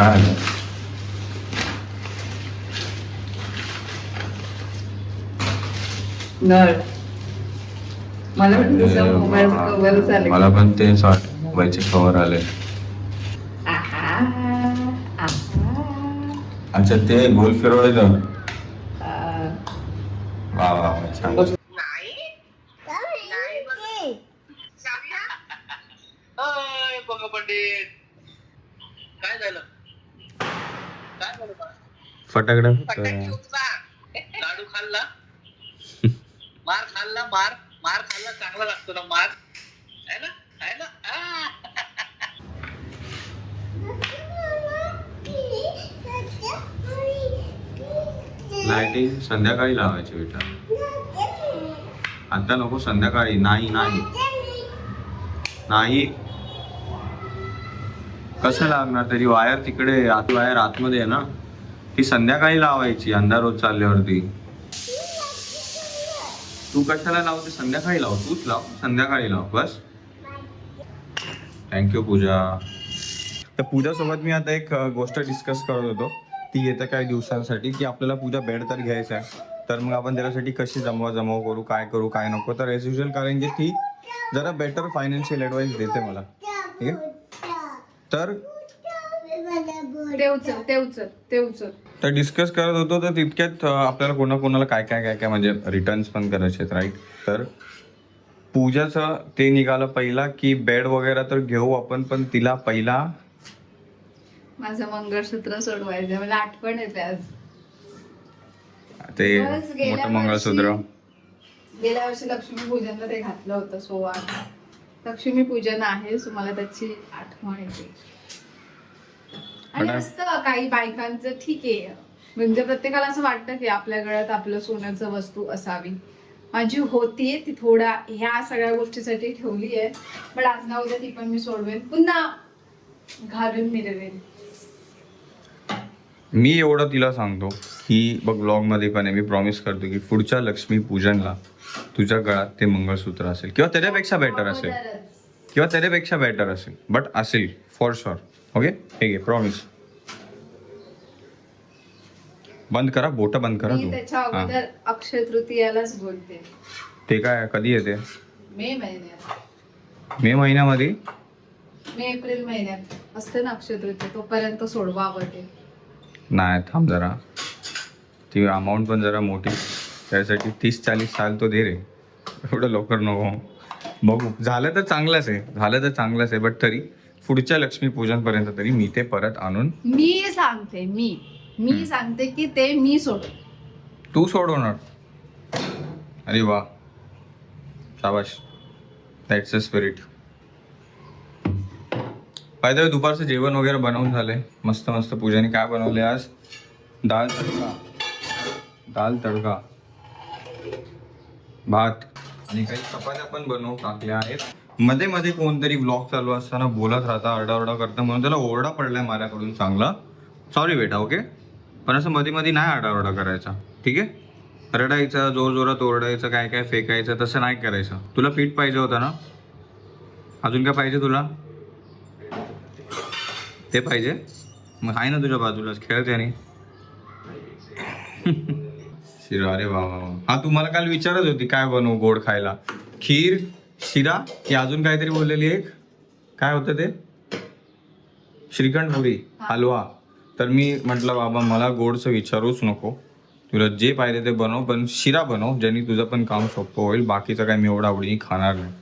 काय? नळ मला पण तुझा अरे मोबाईल वा. कवर झाले मला पण तेच वाट मोबाईलचे कवर आले आहा, आहा. अच्छा ते गोल फिरवायचं आ, वा वा वा, छान अय, बघा पंडित काय झालं काय झालं बा? फटाकडा. लाडू खाल्ला. मार खाल्ला मार. मार खाल्ला चांगला लागतो ना मार. है ना? है ना? संध्याकाळी लावायची बेटा. आता नको संध्याकाळी. नाही नाही. नाही. कसं लागणार तरी वायर तिकडे आत वायर आतमध्ये आहे ना? ती संध्याकाळी लावायची अंधार होत चालल्यावरती. तू कशाला लावते? संध्याकाळी लाव. तूच लाव. संध्याकाळी लाव. बस. Thank you Pooja. तर पूजासोबत मी आता एक गोष्ट डिस्कस करत होतो. ती येत्या काही दिवसांसाठी की आपल्याला पूजा बेड तर घ्यायचा आहे. तर मग आपण त्याच्यासाठी कशी जमवा जमव करू काय करू काय नको? तर एज युजल कारण की ती जरा बेटर फायनान्शियल ॲडवाईस देते मला. ठीक आहे? तर ते उचल ते उचल ते उचल तर डिस्कस करत होतो तर तितक्यात अ, आपल्याला कोणा कोणाला काय काय काय काय म्हणजे रिटर्न्स पण करायचे आहेत राईट तर पूजाचं ते निघालं पहिला की बेड वगैरे तर घेऊ आपण पण तिला पहिला माझं मंगळसूत्र सोडवायचं मला आठवण येते आज. ते बस गेल्या मोठं मंगळसूत्र. गेल्या वर्षी लक्ष्मी पूजनला ते घातलं होतं सोळा. लक्ष्मी पूजन आहे सो मला त्याची आठवण येते. आणि असतं काही बायकांचं ठीक आहे. म्हणजे प्रत्येकाला असं वाटतं की आपल्या गळ्यात आपलं सोन्याचं वस्तू असावी. माझी होतीये ती थोडा ह्या सगळ्या गोष्टीसाठी ठेवली आहे. पण आज ना उद्या ती पण मी सोडवेन. पुन्हा घालून मिरवेन. मी एवढं तिला सांगतो की बघ ब्लॉगमध्ये पण आहे. मी प्रॉमिस करतो की पुढच्या लक्ष्मी पूजनला तुझ्या गळ्यात ते मंगळसूत्र असेल. किंवा त्याच्यापेक्षा बेटर असेल. किंवा त्याच्यापेक्षा बेटर असेल. बट असेल फॉर शुअर ओके हे घे प्रॉमिस बंद करा बोट बंद करा मी तू हा. अगोदर अक्षय तृतीयालाच बोलते ते काय कधी येते मे महिन्यात मे महिन्यामध्ये मे एप्रिल महिन्यात असते ना अक्षय तृतीया तोपर्यंत सोडवावं ते नाही थांब जरा ती अमाऊंट पण जरा मोठी त्यासाठी तीस चाळीस साल तो दे रे एवढं लवकर नको बघू झालं तर चांगलंच आहे झालं तर चांगलंच आहे बट तरी पुढच्या लक्ष्मी पूजनपर्यंत तरी मी ते परत आणून मी सांगते मी. मी सांगते की ते मी सोड. तू सोडवणार अरे वा. शाबाश. दॅट्स अ स्पिरिट पाहिजे दुपारचं जेवण वगैरे बनवून झालंय. मस्त मस्त पूजाने काय बनवले आज? दाल तडका. दाल तडका. भात. आणि काही चपात्या पण बनवून टाकल्या आहेत. मध्ये मध्ये कोणतरी ब्लॉग चालू असताना बोलत राहता आरडाओरडा करता म्हणून त्याला ओरडा पडलाय माझ्याकडून चांगला. सॉरी बेटा ओके पण असं मध्ये मध्ये नाही आरडाओरडा करायचा ठीक आहे? रडायचा जोर जोरात ओरडायचं काय काय फेकायचं तसं नाही करायचं. तुला पीठ पाहिजे होता ना? अजून काय पाहिजे तुला? ते पाहिजे. मग आहे ना तुझ्या बाजूलाच खेळते आणि शिरा अरे वा वा वा. हा तुम्हाला काल विचारत होती काय बनवू गोड खायला? खीर? शिरा की अजून काहीतरी बोललेली एक. काय होतं ते? श्रीखंड पुरी हलवा. तर मी म्हटलं बाबा मला गोडचं विचारूच नको. तुला जे पाहिजे ते बनव पण शिरा बनव ज्याने तुझं पण काम सोपं होईल. बाकीचं काय मी एवढं आवडीने खाणार नाही.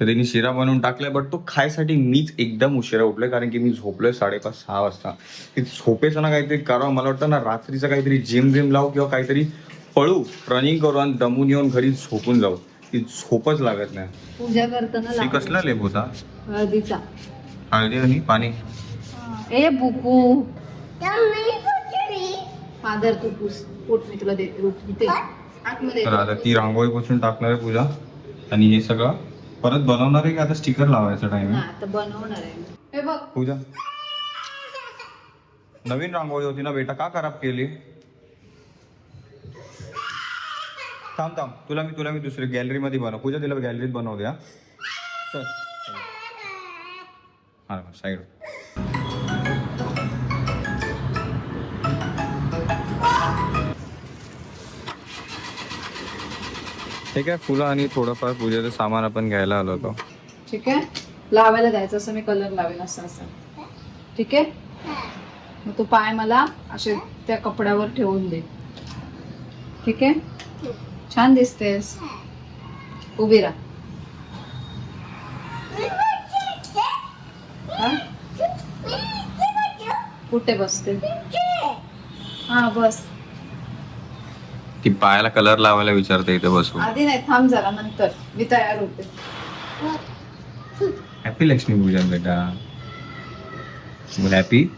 तर त्यांनी शिरा बनवून टाकलाय बट तो खायसाठी मीच एकदम उशिरा उठलोय कारण की मी झोपलोय साडेपाच सहा वाजता. ते झोपेचं ना काहीतरी करावं. मला वाटतं ना रात्रीचं काहीतरी जिम विम लावू किंवा काहीतरी पळू रनिंग करू आणि दमून येऊन घरी झोपून जाऊ. ती झोपच लागत नाही. पूजा करताना लाव. कसला लेप होता? हळदीचा. हळदी आणि पाणी. ए बुकू. फादर तू पुस पोट मी तुला देते रोटी इथे आतमध्ये तर आता ती रांगोळी पासून टाकणार आहे पूजा. आणि हे सगळं परत बनवणार आहे की आता स्टिकर लावायचा टाइम हा आहे आता बनवणार आहे. हे बघ. पूजा. नवीन रांगोळी होती ना बेटा का खराब केली? थांब थांब. तुला मी तुला मी दुसरी गॅलरीमध्ये बनव. पूजा तिला गॅलरीत बनव द्या. चल. हां साईड ठीक आहे फुलं आणि थोडंफार पूजेचं सामान आपण घ्यायला आलो होतो. ठीक आहे? लावायला जायचं असं मी कलर लावेल असं असं. ठीक आहे? मग तो पाय मला असे त्या कपड्यावर ठेवून दे. ठीक आहे? छान दिसतेस. उभी राहा. हा? कुठे बसते? हा बस. ती पायाला कलर लावायला विचारते इथे बसून. आधी नाही थांब जरा नंतर. मी तयार होते. हॅपी लक्ष्मी पूजन बेटा. हॅपी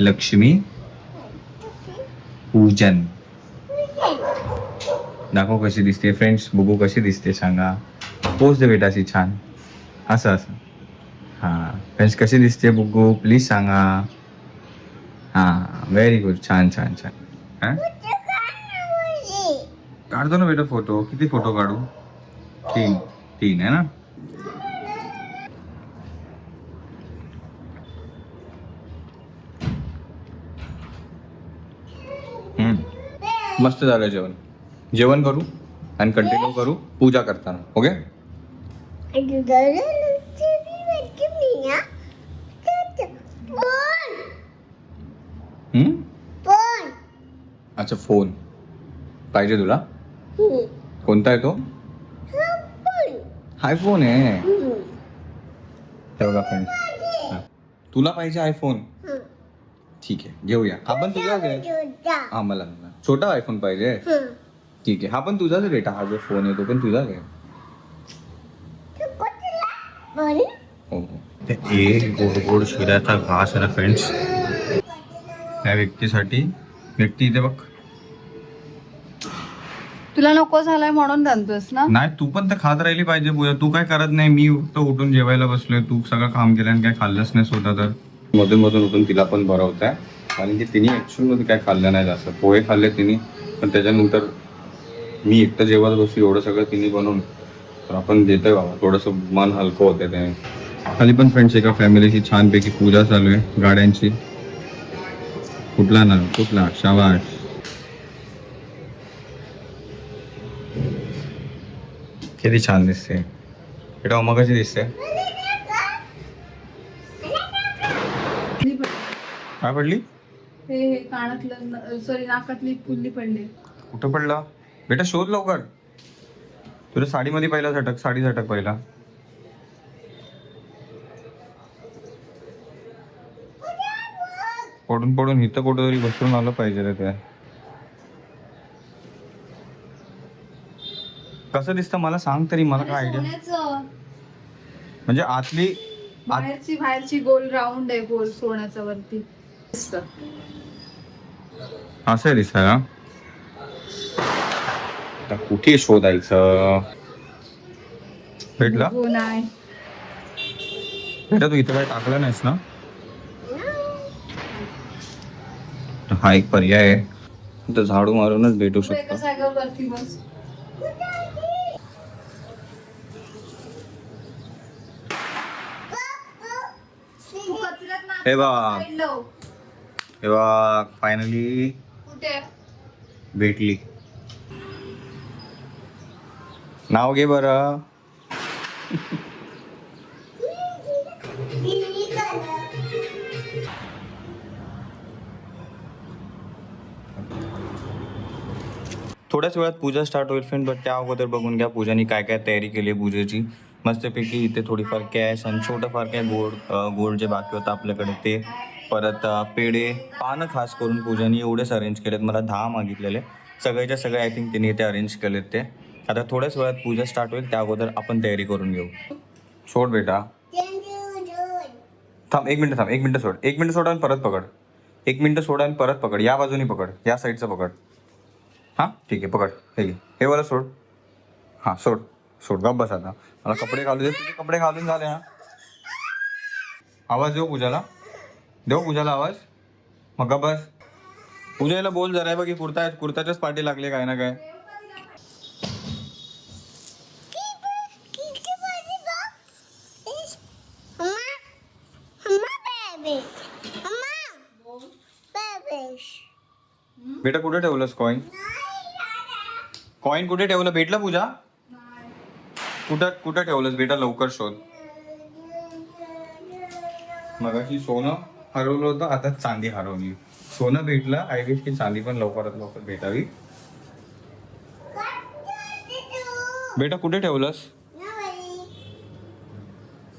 लक्ष्मी पूजन. दाखव कशी दिसते फ्रेंड्स बघू कशी दिसते सांगा. पोच दे बेटा अशी छान. असं असं. हां. फ्रेंड्स कशी दिसते बघू? प्लीज सांगा. हां व्हेरी गुड छान छान छान. हां? काढतो ना बेटा फोटो किती फोटो काढू? तीन. तीन आहे ना? मस्त झालं जेवण. जेवण करू आणि कंटिन्यू करू पूजा करताना ओके? अच्छा फोन पाहिजे तुला? कोणता आहे तो? आयफोन आहे. हे तुला पाहिजे आयफोन ठीक आहे घेऊया. पण तुझाच आहे हा मला. छोटा आयफोन पाहिजे. ठीक आहे. हा पण तुझाच आहे बेटा. हा जो फोन आहे तो पण तुझाच आहे. हो ते एक गोड गोड शिऱ्याचा घास आहे ना फ्रेंड्स त्या व्यक्तीसाठी व्यक्ती इथे बघ. तुला नको झालाय म्हणून रांधतोस ना? नाही तू पण तर खात राहिली पाहिजे पूजा तू काय करत नाही? मी फक्त उठून जेवायला बसलोय. तू सगळं काम केलं आणि काय खाल्लंच नाही स्वतः तर. मधून मधून उठून तिला पण बरं होत आहे कारण की तिने ऍक्च्युअलमध्ये काय खाल्लं नाही जास्त. पोहे खाल्ले तिने पण त्याच्यानंतर मी एकटं जेवत बसू एवढं सगळं तिने बनवून तर आपण देतोय बाबा. थोडंसं मन हलकं होते त्याने. खाली पण फ्रेंड्स एका फॅमिलीची छानपैकी पूजा चालू आहे गाड्यांची. कुठला ना कुठला? शाबाश किती छान दिसते. बेटा अम्मा कशी दिसते काय पडली? कानातलं सॉरी नाकातली पुल्ली पडली. कुठं पडला? बेटा शोध लवकर. तुला साडीमध्ये पहिला झटक साडी झटक पहिला. पडून पडून इथं कुठं तरी बसून आलं पाहिजे रे ते. कसं दिसतं मला सांग तरी मला काय आयडिया म्हणजे आतली आत- बाहेरची बाहेरची गोल राऊंड आहे गोल सोन्याचा वरती. असं आहे दिसायला? आता कुठे शोधायचं? भेटला? हो नाही. बेटा तू इथं काय टाकलं नाहीस ना? हा एक पर्याय आहे. इथं झाडू मारूनच भेटू शकतो. हे side लाव. हे. बघ फायनली कुठे? भेटली. नाव घे बरं. थोड्याच वेळात पूजा स्टार्ट होईल फ्रेंड बट त्या अगोदर बघून घ्या पूजानी काय काय तयारी केली आहे पूजेची. मस्तपैकी इथे थोडीफार कॅश आणि छोटंफार काय गोड गोड जे बाकी होतं आपल्याकडे ते. परत पेढे पानं खास करून पूजानी एवढेच अरेंज केलेत. मला दहा मागितलेले. सगळ्याच्या सगळे आय थिंक तिने इथे अरेंज केलेत ते. आता थोड्याच वेळात पूजा स्टार्ट होईल त्या अगोदर आपण तयारी करून घेऊ. सोड बेटा. थांब एक मिनटं थांब एक मिनटं सोड. एक मिनटं सोड आणि परत पकड. एक मिनटं सोड आणि परत पकड. या बाजूनी पकड. या साईडचं पकड. हां? ठीक आहे पकड. हे हे वाला सोड. हां सोड. सोड. गप बस आता. मला कपडे घालू दे. तुझे कपडे घालून झाले ना आवाज देऊ पूजाला? देऊ पूजाला आवाज? मग गप बस. पूजाला बोल जरा. बघ कुर्ता कुर्ताच्याच पाठी लागले काय ना काय. बेटा कुठे ठेवलंस कॉईन कॉईन कुठे ठेवलं? भेटलं पूजा? कुठं कुठं ठेवलंस बेटा? लवकर शोध. मगाशी सोनं हरवलं होतं आता चांदी हरवली. सोनं भेटलं आय विश की चांदी पण लवकरात लवकर भेटावी. बेटा कुठे ठेवलंस?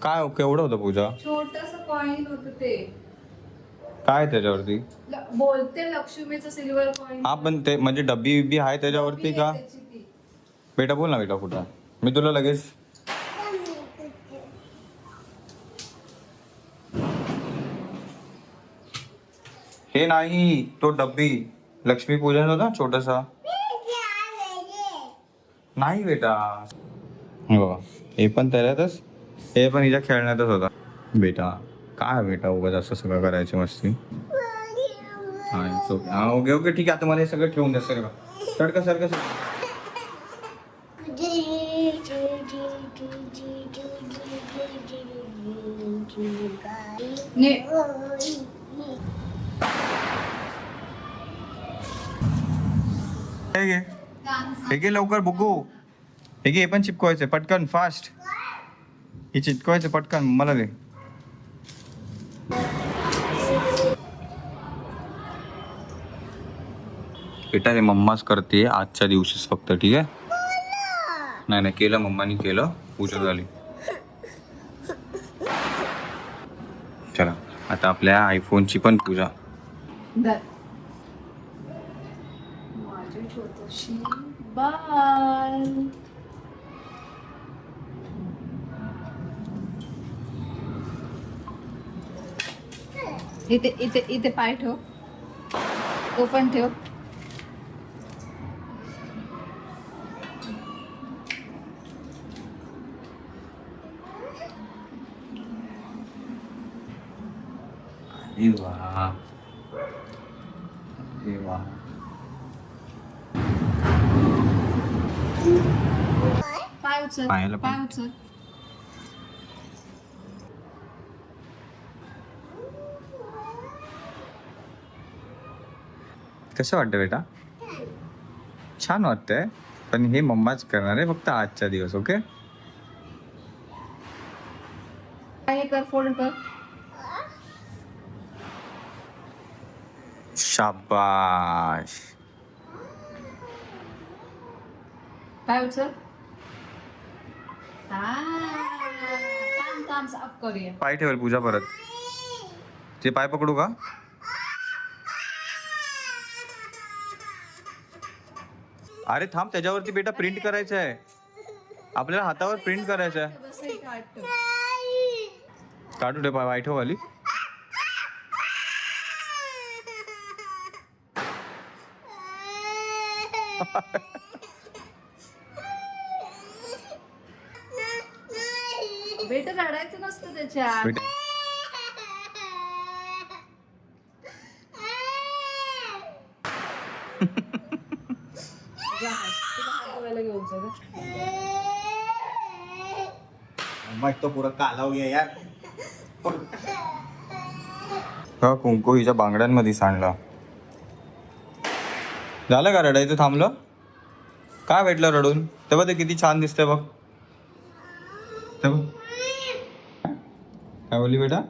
काय केवढं होतं पूजा? छोटस कॉइन होत ते. काय त्याच्यावरती? ल- बोलते लक्ष्मीचं सिल्वर कॉइन हा पण ते म्हणजे डब्बी बिब्बी आहे त्याच्यावरती का? बेटा बोल ना बेटा कुठं? मी तुला लगेच हे नाही तो डब्बी. लक्ष्मी पूजन होता छोटासा. नाही बेटा. हो हे पण त्याच्यातच हे पण हिच्या खेळण्यातच होता. बेटा. काय बेटा उगाच असं सगळं करायची मस्ती? हा. हा ओके ओके ठीक आहे. आता मला हे सगळं ठेवून द्या सर सर हे घे. हे घे लवकर बुगू हे घे हे पण चिपकवायचं पटकन फास्ट हे चिटकवायचं पटकन. मला दे. बेटा ते मम्माच करते आजच्या दिवशीच फक्त ठीक आहे? नाही नाही केलं मम्मानी केलं. पूजा झाली. चला आता आपल्या आयफोनची पण पूजा. इथे इथे इथे पाय ठेव. ओपन ठेव. अरे वा अरे वा पाय उचल पायाला पण- पाय उचल कसं वाटतं बेटा? छान. वाटतंय. पण हे मम्माच करणार आहे फक्त आजच्या दिवस ओके पाय हे कर फोल्ड कर शाबाश. पाय उचल? काम काम साफ करूया. पाय ठेवेल पूजा परत. ते पाय पकडू का? अरे थांब त्याच्यावरती बेटा प्रिंट करायचं आहे आपल्याला हातावर प्रिंट करायचं आहे बस काढतो काढू दे पाय वाईट वाली बेटा रडायचं नसतं त्याच्यात बेटा जा, तुला हात धुवायला घेऊन जा जा. मग तो पुरा कालाव घ्या यार हा कुंकू हिच्या बांगड्यांमध्ये सांडला झालं का रडायचं थांबलं. काय भेटलं रडून? तेव्हा ते किती छान दिसतंय बघ. ते बघ. काय बोलली बेटा?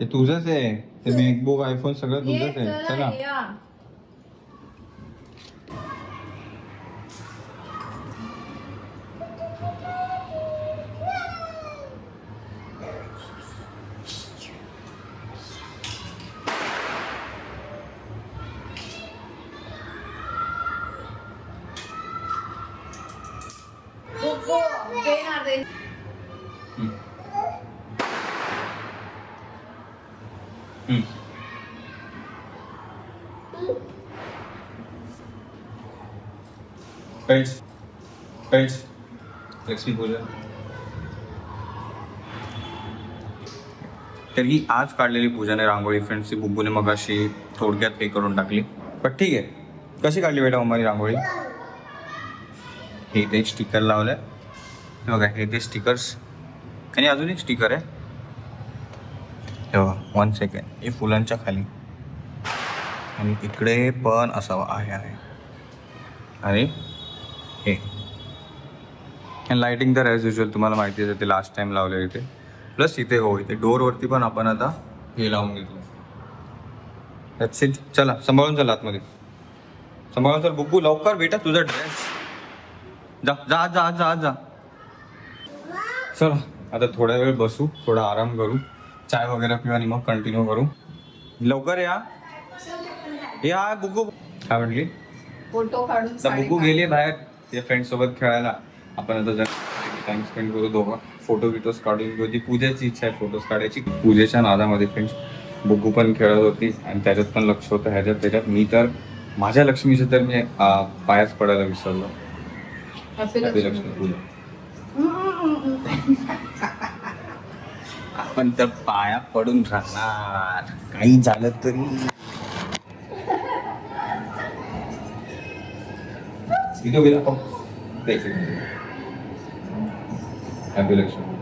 ते तुझंच आहे. ते मॅकबुक आयफोन सगळं तुझंच आहे. चला, Friends, friends, लक्ष्मी पूजा तर ही आज काढलेली पूजाने रांगोळी फ्रेंड्सची बुब्बूने मग अशी थोडक्यात हे करून टाकली. पण ठीक आहे. कशी काढली बेटा मम्मानी रांगोळी? हे ते स्टिकर लावलंय. हे बघा हे ते स्टिकर्स आणि अजून एक स्टिकर आहे. हे बघा वन सेकंड हे फुलांच्या खाली. आणि इकडे पण असावा आहे आहे. आणि हे. लाइटिंग तर ॲज युजल तुम्हाला माहिती आहे ते लास्ट टाइम लावले इथे प्लस इथे हो इथे डोरवरती पण आपण आता हे लावून घेतलं That's it. चला सांभाळून चला आतमध्ये. सांभाळून चल बुकू लवकर बेटा तुझा ड्रेस जा जा जा जा जा. चला आता थोडा वेळ बसू थोडा आराम करू. चाय वगैरे पिऊ आणि मग कंटिन्यू करू. लवकर या. या बुकू काय म्हटली? फोटो काढून घाल. गेली बाहेर. तिच्या फ्रेंड सोबत खेळायला. आपण आता जर टाइम स्पेंड करू दोघं. फोटो बिटोज काढून घेऊ ती पूजेची इच्छा आहे फोटोज काढायची पूजेच्या नादामध्ये फ्रेंड्स बुकू पण खेळत होती आणि त्याच्यात पण लक्ष होतं. ह्याच्यात त्याच्यात मी तर माझ्या लक्ष्मीचं तर मी पायाच पडायला विसरलो. लक्ष्मी. पूजा. आपण तर पाया पडून राहणार. काही झालं तरी. इथे उभी राहा. हो. एक second. Happy लक्ष्मी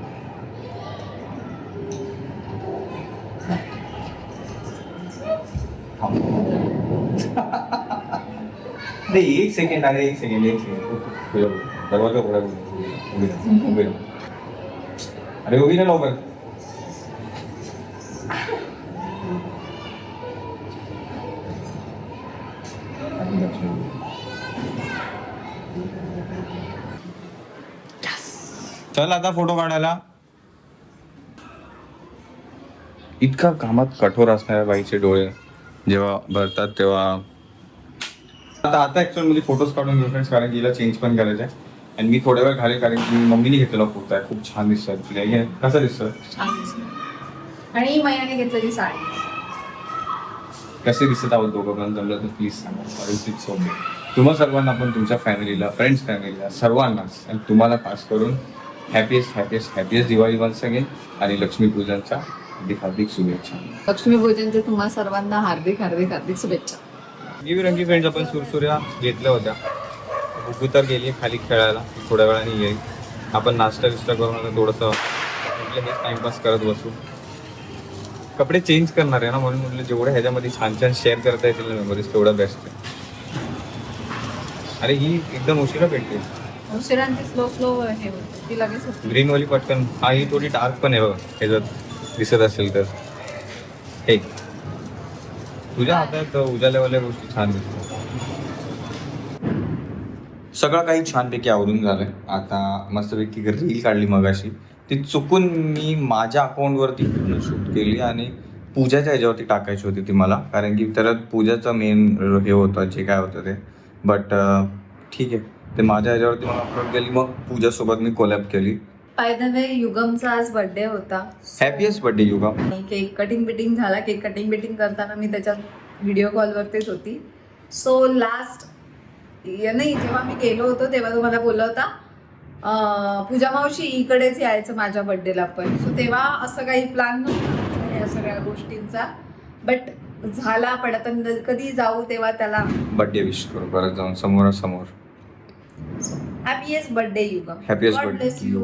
नाही एक सेकंड अरे एक सेकंड एक सेकंड दरवाजा उघडा उभी राहा, उभी राहा. अरे उभी ना लवकर चल आता फोटो काढायला. इतका कामात कठोर असणाऱ्या बाईचे डोळे जेव्हा भरतात तेव्हा. आता आता ऍक्च्युअलमध्ये फोटोज काढून घेऊ फ्रेंड्स कारण की हिला चेंज पण करायचं आहे आणि मी थोड्या वेळ घालेल कारण की मम्मीने घेतलेला कुर्ता आहे खूप छान दिसतोय तुला. हे कसं दिसतं छान दिसतं. आणि मैयाने घेतलेली साडी. कसे दिसत आहोत दोघं पण जमलं तर प्लीज सांगा. इट्स ओके तुम्हा सर्वांना पण तुमच्या फॅमिलीला फ्रेंड्स फॅमिलीला सर्वांनाच आणि तुम्हाला खास करून happiest happiest happiest Diwali once again आणि लक्ष्मीपूजनच्या हार्दिक हार्दिक शुभेच्छा. लक्ष्मीपूजनचे तुम्हा सर्वांना हार्दिक हार्दिक हार्दिक शुभेच्छा. रंगीबेरंगी फ्रेंड्स आपण सुरसुऱ्या घेतल्या होत्या. बुकू तर गेली खाली खेळायला. थोड्या वेळाने येईल. आपण नाश्ता बिस्टा करून आता थोडंसं म्हटलं हेच टाइमपास करत बसू. कपडे चेंज करणार आहे ना म्हणून म्हटलं जेवढं ह्याच्यामध्ये छान छान शेअर करता येतील ना मेमोरीज तेवढं बेस्ट आहे. अरे ही एकदम उशिरा भेटते. उशिरांची स्लो स्लो हे ती लगेच होती ग्रीनवाली पटकन. हा ही थोडी डार्क पण आहे बघा. ह्याच्यात दिसत असेल तर. हे. तुझ्या हातात उजाल्यावाल्या गोष्टी छान दिसतात. सगळं काही छानपैकी आवरून झालं आता मस्तपैकी रील काढली मगाशी. ती चुकून मी माझ्या अकाउंटवरती शूट केली आणि पूजाच्या ह्याच्यावरती टाकायची होती ती मला. कारण की त्याला पूजाचं मेन हे होतं जे काय होतं ते. बट ठीक आहे. ते माझ्या ह्याच्यावरती मग अपलोड केली मग पूजासोबत मी कोलॅब केली. बाय द वे युगमचा आज बर्थडे होता. हॅपीएस्ट बर्थडे युगा आणि केक कटिंग बिटिंग झाला. केक कटिंग बिटिंग करताना मी त्याच्यात व्हिडिओ कॉलवरतीच होती. सो लास्ट नाही जेव्हा मी गेलो होतो तेव्हा तो मला बोलला होता पूजा मावशी इकडेच यायचं माझ्या बर्थडेला पण. सो तेव्हा असं काही प्लॅन नव्हता या सगळ्या गोष्टींचा. बट झाला पण आता कधी जाऊ तेव्हा त्याला बर्थडे विश करू परत जाऊन समोरासमोर. Happiest birthday Yugam Happiest God